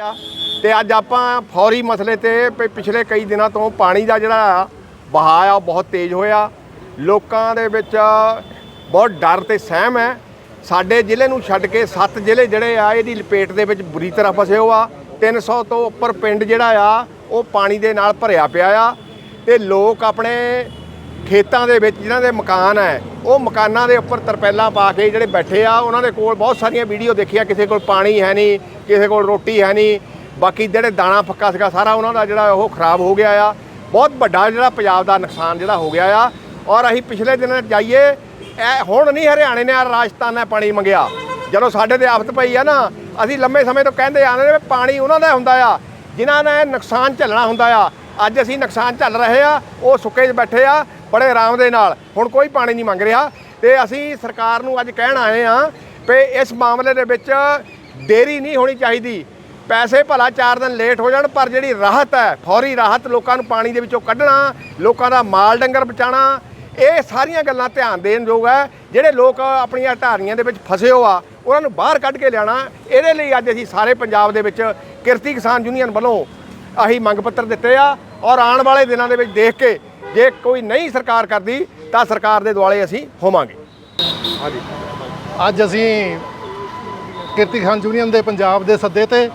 ਆ। ਤੇ ਅੱਜ ਆਪਾਂ ਫੌਰੀ ਮਸਲੇ ਤੇ ਪ- ਪਿਛਲੇ ਕਈ ਦਿਨਾਂ ਤੋਂ ਪਾਣੀ ਦਾ ਜਿਹੜਾ ਬਹਾਅ ਆ, ਉਹ ਬਹੁਤ ਤੇਜ਼ ਹੋਇਆ। ਲੋਕਾਂ ਦੇ ਵਿੱਚ ਬਹੁਤ ਡਰ ਤੇ ਸਹਿਮ ਹੈ। ਸਾਡੇ ਜ਼ਿਲ੍ਹੇ ਨੂੰ ਛੱਡ ਕੇ 7 ਜ਼ਿਲ੍ਹੇ ਜਿਹੜੇ ਆ, ਇਹਦੀ ਲਪੇਟ ਦੇ ਵਿੱਚ ਬੁਰੀ ਤਰ੍ਹਾਂ ਫਸੇ ਹੋ ਆ 300 ਤੋਂ ਉੱਪਰ ਪਿੰਡ ਜਿਹੜਾ ਆ, ਉਹ ਪਾਣੀ ਦੇ ਨਾਲ ਭਰਿਆ ਪਿਆ ਆ। ਤੇ ਲੋਕ ਆਪਣੇ ਖੇਤਾਂ ਦੇ ਵਿੱਚ ਜਿਨ੍ਹਾਂ ਦੇ ਮਕਾਨ ਹੈ, ਉਹ ਮਕਾਨਾਂ ਦੇ ਉੱਪਰ ਤਰਪੈਲਾਂ ਪਾ ਕੇ ਜਿਹੜੇ ਬੈਠੇ ਆ, ਉਹਨਾਂ ਦੇ ਕੋਲ ਬਹੁਤ ਸਾਰੀਆਂ ਵੀਡੀਓ ਦੇਖੀਆਂ, ਕਿਸੇ ਕੋਲ ਪਾਣੀ ਹੈ ਨਹੀਂ, ਕਿਸੇ ਕੋਲ ਰੋਟੀ ਹੈ ਨਹੀਂ, ਬਾਕੀ ਜਿਹੜੇ ਦਾਣਾ ਫੱਕਾ ਸੀਗਾ, ਸਾਰਾ ਉਹਨਾਂ ਦਾ ਜਿਹੜਾ ਉਹ ਖਰਾਬ ਹੋ ਗਿਆ ਆ। ਬਹੁਤ ਵੱਡਾ ਜਿਹੜਾ ਪੰਜਾਬ ਦਾ ਨੁਕਸਾਨ ਜਿਹੜਾ ਹੋ ਗਿਆ ਆ। ਔਰ ਅਸੀਂ ਪਿਛਲੇ ਦਿਨਾਂ ਜਾਈਏ ਇਹ ਹੁਣ ਨਹੀਂ ਹਰਿਆਣੇ ਨੇ ਆ ਰਾਜਸਥਾਨ ਨੇ ਪਾਣੀ ਮੰਗਿਆ। ਜਦੋਂ ਸਾਡੇ ਤੇ ਆਫਤ ਪਈ ਆ ਨਾ, ਅਸੀਂ ਲੰਮੇ ਸਮੇਂ ਤੋਂ ਕਹਿੰਦੇ ਆਉਂਦੇ ਨੇ ਵੀ ਪਾਣੀ ਉਹਨਾਂ ਦਾ ਹੁੰਦਾ ਆ, ਜਿਨ੍ਹਾਂ ਨੇ ਨੁਕਸਾਨ ਝੱਲਣਾ ਹੁੰਦਾ ਆ। ਅੱਜ ਅਸੀਂ ਨੁਕਸਾਨ ਝੱਲ ਰਹੇ ਆ, ਉਹ ਸੁੱਕੇ 'ਚ ਬੈਠੇ ਆ ਬੜੇ ਆਰਾਮ ਦੇ ਨਾਲ। ਹੁਣ ਕੋਈ ਪਾਣੀ ਨਹੀਂ ਮੰਗ ਰਿਹਾ ਤੇ ਅਸੀਂ ਸਰਕਾਰ ਨੂੰ ਅੱਜ ਕਹਿਣ ਆਏ ਆ ਵੀ ਇਸ ਮਾਮਲੇ ਦੇ ਵਿੱਚ ਦੇਰੀ ਨਹੀਂ ਹੋਣੀ ਚਾਹੀਦੀ। ਪੈਸੇ ਭਲਾ 4 ਦਿਨ ਲੇਟ ਹੋ ਜਾਣ, ਪਰ ਜਿਹੜੀ ਰਾਹਤ ਹੈ, ਫੌਰੀ ਰਾਹਤ ਲੋਕਾਂ ਨੂੰ ਪਾਣੀ ਦੇ ਵਿੱਚੋਂ ਕੱਢਣਾ, ਲੋਕਾਂ ਦਾ ਮਾਲ ਡੰਗਰ ਬਚਾਉਣਾ, ਇਹ ਸਾਰੀਆਂ ਗੱਲਾਂ ਧਿਆਨ ਦੇਣ ਯੋਗ ਹੈ। ਜਿਹੜੇ ਲੋਕ ਆਪਣੀਆਂ ਢਾਰੀਆਂ ਦੇ ਵਿੱਚ ਫਸੇ ਹੋ ਆ ਉਹਨਾਂ ਨੂੰ ਬਾਹਰ ਕੱਢ ਕੇ ਲਿਆਣਾ ਇਹਦੇ ਲਈ ਅੱਜ ਅਸੀਂ ਸਾਰੇ ਪੰਜਾਬ ਦੇ ਵਿੱਚ ਕਿਰਤੀ ਕਿਸਾਨ ਯੂਨੀਅਨ ਵੱਲੋਂ ਅਸੀਂ ਮੰਗ ਪੱਤਰ ਦਿੱਤੇ ਆ ਔਰ ਆਉਣ ਵਾਲੇ ਦਿਨਾਂ ਦੇ ਵਿੱਚ ਦੇਖ ਕੇ ਜੇ ਕੋਈ ਨਹੀਂ ਸਰਕਾਰ ਕਰਦੀ, ਤਾਂ ਸਰਕਾਰ ਦੇ ਦੁਆਲੇ ਅਸੀਂ ਹੋਵਾਂਗੇ। ਹਾਂਜੀ। ਅੱਜ ਅਸੀਂ ਕਿਰਤੀ ਖਾਨ ਯੂਨੀਅਨ ਦੇ ਪੰਜਾਬ ਦੇ ਸੱਦੇ ਤੇ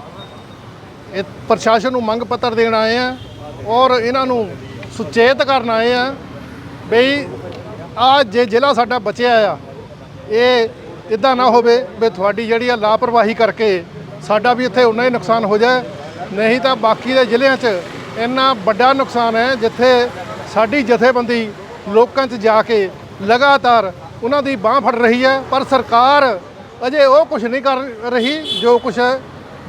ਇਹ ਪ੍ਰਸ਼ਾਸਨ ਨੂੰ ਮੰਗ ਪੱਤਰ ਦੇਣ ਆਏ ਆ ਔਰ ਇਹਨਾਂ ਨੂੰ ਸੁਚੇਤ ਕਰਨ ਆਏ ਆ ਬਈ ਆ ਜੇ ਜ਼ਿਲ੍ਹਾ ਸਾਡਾ ਬਚਿਆ ਆ, ਇਹ ਇਦਾਂ ਨਾ ਹੋਵੇ ਵੀ ਤੁਹਾਡੀ ਜਿਹੜੀ ਆ ਲਾਪਰਵਾਹੀ ਕਰਕੇ ਸਾਡਾ ਵੀ ਇੱਥੇ ਉਨਾ ਹੀ ਨੁਕਸਾਨ ਹੋ ਜਾਏ। ਨਹੀਂ ਤਾਂ ਬਾਕੀ ਦੇ ਜ਼ਿਲ੍ਹਿਆਂ 'ਚ ਇੰਨਾ ਵੱਡਾ ਨੁਕਸਾਨ ਹੈ ਜਿੱਥੇ ਸਾਡੀ ਜਥੇਬੰਦੀ ਲੋਕਾਂ 'ਚ ਜਾ ਕੇ ਲਗਾਤਾਰ ਉਹਨਾਂ ਦੀ ਬਾਹ ਫੜ ਰਹੀ ਹੈ ਪਰ ਸਰਕਾਰ ਅਜੇ ਉਹ ਕੁਝ ਨਹੀਂ ਕਰ ਰਹੀ ਜੋ ਕੁਝ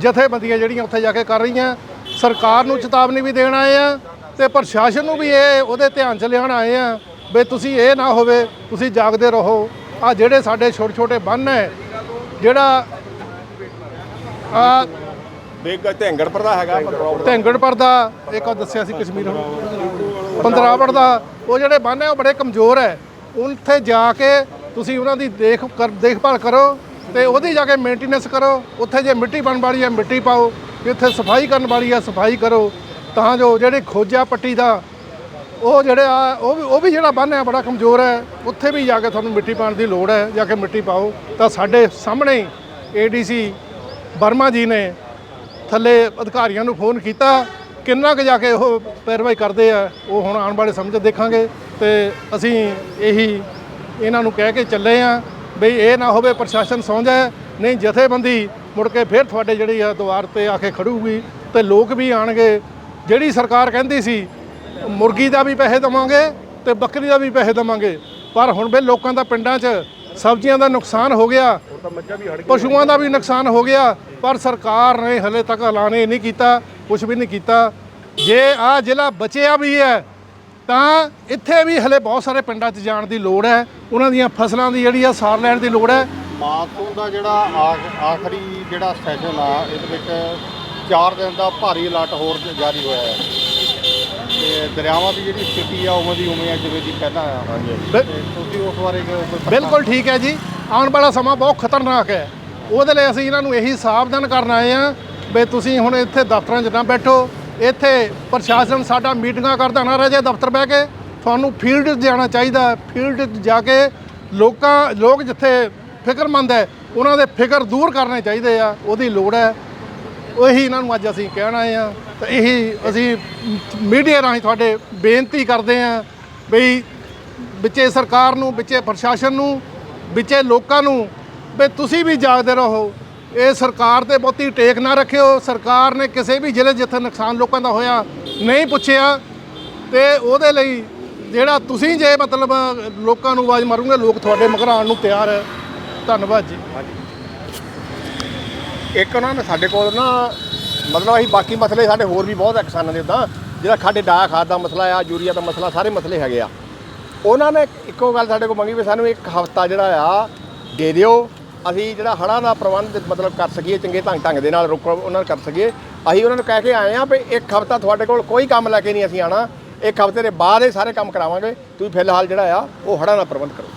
ਜਥੇਬੰਦੀਆਂ ਜਿਹੜੀਆਂ ਉੱਥੇ ਜਾ ਕੇ ਕਰ ਰਹੀਆਂ। ਸਰਕਾਰ ਨੂੰ ਚੇਤਾਵਨੀ ਵੀ ਦੇਣ ਆਏ ਆ ਤੇ ਪ੍ਰਸ਼ਾਸਨ ਨੂੰ ਵੀ ਇਹ ਉਹਦੇ ਧਿਆਨ 'ਚ ਲਿਆਉਣ ਆਏ ਆ ਵੀ ਤੁਸੀਂ ਇਹ ਨਾ ਹੋਵੇ ਤੁਸੀਂ ਜਾਗਦੇ ਰਹੋ। ਆ ਜਿਹੜੇ ਸਾਡੇ ਛੋਟੇ ਛੋਟੇ ਬੰਨ ਹੈ ਜਿਹੜਾ ਆ ਬੇਗ ਢੈਂਗੜਪੁਰ ਦਾ ਹੈਗਾ। ਢੈਂਗੜਪੁਰ ਦਾ ਇੱਕ ਉਹ ਦੱਸਿਆ ਸੀ ਕਸ਼ਮੀਰ ਹੁਣ ਪੰਦਰਾਵੜ ਦਾ ਉਹ ਜਿਹੜੇ ਬੰਨ ਹੈ ਉਹ ਬੜੇ ਕਮਜ਼ੋਰ ਹੈ। ਉੱਥੇ ਜਾ ਕੇ ਤੁਸੀਂ ਉਹਨਾਂ ਦੀ ਦੇਖ ਕਰ- ਦੇਖਭਾਲ ਕਰੋ ਤੇ ਉਹਦੀ ਜਾ ਕੇ ਮੇਨਟੇਨੈਂਸ ਕਰੋ। ਉੱਥੇ ਜੇ ਮਿੱਟੀ ਬਣ ਵਾਲੀ ਹੈ, ਮਿੱਟੀ ਪਾਓ। ਜਿੱਥੇ ਸਫ਼ਾਈ ਕਰਨ ਵਾਲੀ ਹੈ, ਸਫ਼ਾਈ ਕਰੋ। ਤਾਂ ਜੋ ਜਿਹੜੇ ਖੋਜਾ ਪੱਟੀ ਦਾ ਉਹ ਜਿਹੜੇ ਆ, ਉਹ ਵੀ ਉਹ ਵੀ ਜਿਹੜਾ ਬੰਨ ਹੈ ਬੜਾ ਕਮਜ਼ੋਰ ਹੈ। ਉੱਥੇ ਵੀ ਜਾ ਕੇ ਤੁਹਾਨੂੰ ਮਿੱਟੀ ਪਾਉਣ ਦੀ ਲੋੜ ਹੈ, ਜਾ ਕੇ ਮਿੱਟੀ ਪਾਓ। ਤਾਂ ਸਾਡੇ ਸਾਹਮਣੇ ਏਡੀਸੀ ਵਰਮਾ ਜੀ ਨੇ ਥੱਲੇ ਅਧਿਕਾਰੀਆਂ ਨੂੰ ਫੋਨ ਕੀਤਾ। ਕਿੰਨਾ ਕੁ ਜਾ ਕੇ ਉਹ ਪੈਰਵਾਈ ਕਰਦੇ ਆ ਉਹ ਹੁਣ ਆਉਣ ਵਾਲੇ ਸਮਝ ਦੇਖਾਂਗੇ ਤੇ ਅਸੀਂ ਇਹੀ ਇਹਨਾਂ ਨੂੰ ਕਹਿ ਕੇ ਚੱਲੇ ਆ ਬਈ ਇਹ ਨਾ ਹੋਵੇ ਪ੍ਰਸ਼ਾਸਨ ਸੌਂ ਜਾਏ ਨਹੀਂ ਜਥੇਬੰਦੀ ਮੁੜ ਕੇ ਫਿਰ ਤੁਹਾਡੇ ਜਿਹੜੀ ਆ ਦੁਆਰ ਤੇ ਆ ਕੇ ਖੜੂਗੀ ਤੇ ਲੋਕ ਵੀ ਆਣਗੇ ਜਿਹੜੀ ਸਰਕਾਰ ਕਹਿੰਦੀ ਸੀ ਮੁਰਗੀ ਦਾ ਵੀ ਪੈਸੇ ਦਵਾਂਗੇ ਤੇ ਬੱਕਰੀ ਦਾ ਵੀ ਪੈਸੇ ਦਵਾਂਗੇ ਪਰ ਹੁਣ ਵੀ ਲੋਕਾਂ ਦਾ ਪਿੰਡਾਂ 'ਚ ਸਬਜ਼ੀਆਂ ਦਾ ਨੁਕਸਾਨ ਹੋ ਗਿਆ ਪਸ਼ੂਆਂ ਦਾ ਵੀ ਨੁਕਸਾਨ ਹੋ ਗਿਆ ਪਰ ਸਰਕਾਰ ਨੇ ਹਲੇ ਤੱਕ ਐਲਾਨੇ ਨਹੀਂ ਕੀਤਾ ਕੁਝ ਵੀ ਨਹੀਂ ਕੀਤਾ। ਜੇ ਆ ਜ਼ਿਲ੍ਹਾ ਬਚਿਆ ਵੀ ਹੈ ਤਾਂ ਇੱਥੇ ਵੀ ਹਲੇ ਬਹੁਤ ਸਾਰੇ ਪਿੰਡਾਂ 'ਚ ਜਾਣ ਦੀ ਲੋੜ ਹੈ। ਉਹਨਾਂ ਦੀਆਂ ਫਸਲਾਂ ਦੀ ਜਿਹੜੀ ਆ ਸਾਰ ਲੈਣ ਦੀ ਲੋੜ ਹੈ। ਮਾਨਸੂਨ ਦਾ ਜਿਹੜਾ ਆਖ- ਆਖਰੀ ਜਿਹੜਾ ਸੈਸ਼ਨ ਆ ਇਹਦੇ ਵਿੱਚ 4 ਦਿਨ ਦਾ ਭਾਰੀ ਅਲਰਟ ਹੋਰ ਜਾਰੀ ਹੋਇਆ ਹੈ। ਤੇ ਦਰਿਆਵਾਂ ਦੀ ਜਿਹੜੀ ਸਥਿਤੀ ਆ ਉਵੇਂ ਦੀ ਉਵੇਂ ਆ ਜਿਵੇਂ ਦੀ ਪਹਿਲਾਂ ਆ। ਹਾਂਜੀ। ਤੁਸੀਂ ਉਸ ਬਾਰੇ ਬਿਲਕੁਲ ਠੀਕ ਹੈ ਜੀ। ਆਉਣ ਵਾਲਾ ਸਮਾਂ ਬਹੁਤ ਖਤਰਨਾਕ ਹੈ। ਉਹਦੇ ਲਈ ਅਸੀਂ ਇਹਨਾਂ ਨੂੰ ਇਹੀ ਸਾਵਧਾਨ ਕਰਨ ਆਏ ਆ ਵੀ ਤੁਸੀਂ ਹੁਣ ਇੱਥੇ ਦਫ਼ਤਰਾਂ 'ਚ ਨਾ ਬੈਠੋ, ਇੱਥੇ ਪ੍ਰਸ਼ਾਸਨ ਸਾਡਾ ਮੀਟਿੰਗਾਂ ਕਰਦਾ ਨਾ ਰਹੇ ਜੇ ਦਫ਼ਤਰ ਬਹਿ ਕੇ, ਤੁਹਾਨੂੰ ਫੀਲਡ 'ਚ ਜਾਣਾ ਚਾਹੀਦਾ, ਫੀਲਡ 'ਚ ਜਾ ਕੇ ਲੋਕਾਂ, ਲੋਕ ਜਿੱਥੇ ਫਿਕਰਮੰਦ ਹੈ, ਉਹਨਾਂ ਦੇ ਫਿਕਰ ਦੂਰ ਕਰਨੇ ਚਾਹੀਦੇ ਆ, ਉਹਦੀ ਲੋੜ ਹੈ। ਉਹੀ ਇਹਨਾਂ ਨੂੰ ਅੱਜ ਅਸੀਂ ਕਹਿਣ ਆਏ ਆ ਤੇ ਇਹੀ ਅਸੀਂ ਮੀਡੀਆ ਰਾਹੀਂ ਤੁਹਾਡੇ ਬੇਨਤੀ ਕਰਦੇ ਆ ਬਈ ਵਿੱਚੇ ਸਰਕਾਰ ਨੂੰ, ਵਿੱਚੇ ਪ੍ਰਸ਼ਾਸਨ ਨੂੰ, ਵਿੱਚੇ ਲੋਕਾਂ ਨੂੰ ਵੀ ਤੁਸੀਂ ਵੀ ਜਾਗਦੇ ਰਹੋ। ਇਹ ਸਰਕਾਰ ਤੇ ਬਹੁਤੀ ਟੇਕ ਨਾ ਰੱਖਿਓ। ਸਰਕਾਰ ਨੇ ਕਿਸੇ ਵੀ ਜ਼ਿਲ੍ਹੇ ਜਿੱਥੇ ਨੁਕਸਾਨ ਲੋਕਾਂ ਦਾ ਹੋਇਆ ਨਹੀਂ ਪੁੱਛਿਆ। ਤੇ ਉਹਦੇ ਲਈ ਜਿਹੜਾ ਤੁਸੀਂ ਜੇ ਮਤਲਬ ਲੋਕਾਂ ਨੂੰ ਆਵਾਜ਼ ਮਾਰੋਗੇ, ਲੋਕ ਤੁਹਾਡੇ ਮਗਰ ਆਉਣ ਨੂੰ ਤਿਆਰ ਹੈ। ਧੰਨਵਾਦ ਜੀ। ਇੱਕ ਉਹਨਾਂ ਨੇ ਸਾਡੇ ਕੋਲ ਨਾ ਮਤਲਬ ਅਸੀਂ ਬਾਕੀ ਮਸਲੇ, ਸਾਡੇ ਹੋਰ ਵੀ ਬਹੁਤ ਆ ਕਿਸਾਨਾਂ ਦੇ ਉਦਾਂ। ਜਿਹੜਾ ਸਾਡੇ ਡਾ ਖਾਦ ਦਾ ਮਸਲਾ ਆ, ਯੂਰੀਆ ਦਾ ਮਸਲਾ, ਸਾਰੇ ਮਸਲੇ ਹੈਗੇ ਆ। ਉਹਨਾਂ ਨੇ ਇੱਕੋ ਗੱਲ ਸਾਡੇ ਕੋਲ ਮੰਗੀ ਵੀ ਸਾਨੂੰ ਇੱਕ ਹਫਤਾ ਜਿਹੜਾ ਆ, ਦੇ ਦਿਓ। ਅਸੀਂ ਜਿਹੜਾ ਹੜ੍ਹਾਂ ਦਾ ਪ੍ਰਬੰਧ ਮਤਲਬ ਕਰ ਸਕੀਏ, ਚੰਗੇ ਢੰਗ ਢੰਗ ਦੇ ਨਾਲ ਰੁਕ ਉਹਨਾਂ ਨੂੰ ਕਰ ਸਕੀਏ। ਅਸੀਂ ਉਹਨਾਂ ਨੂੰ ਕਹਿ ਕੇ ਆਏ ਆ ਵੀ ਇੱਕ ਹਫਤਾ ਤੁਹਾਡੇ ਕੋਲ ਕੋਈ ਕੰਮ ਲੈ ਕੇ ਨਹੀਂ ਅਸੀਂ ਆਣਾ ਇੱਕ ਹਫ਼ਤੇ ਦੇ ਬਾਅਦ ਇਹ ਸਾਰੇ ਕੰਮ ਕਰਾਵਾਂਗੇ। ਤੁਸੀਂ ਫਿਲਹਾਲ ਜਿਹੜਾ ਆ, ਉਹ ਹੜ੍ਹਾਂ ਦਾ ਪ੍ਰਬੰਧ ਕਰੋ।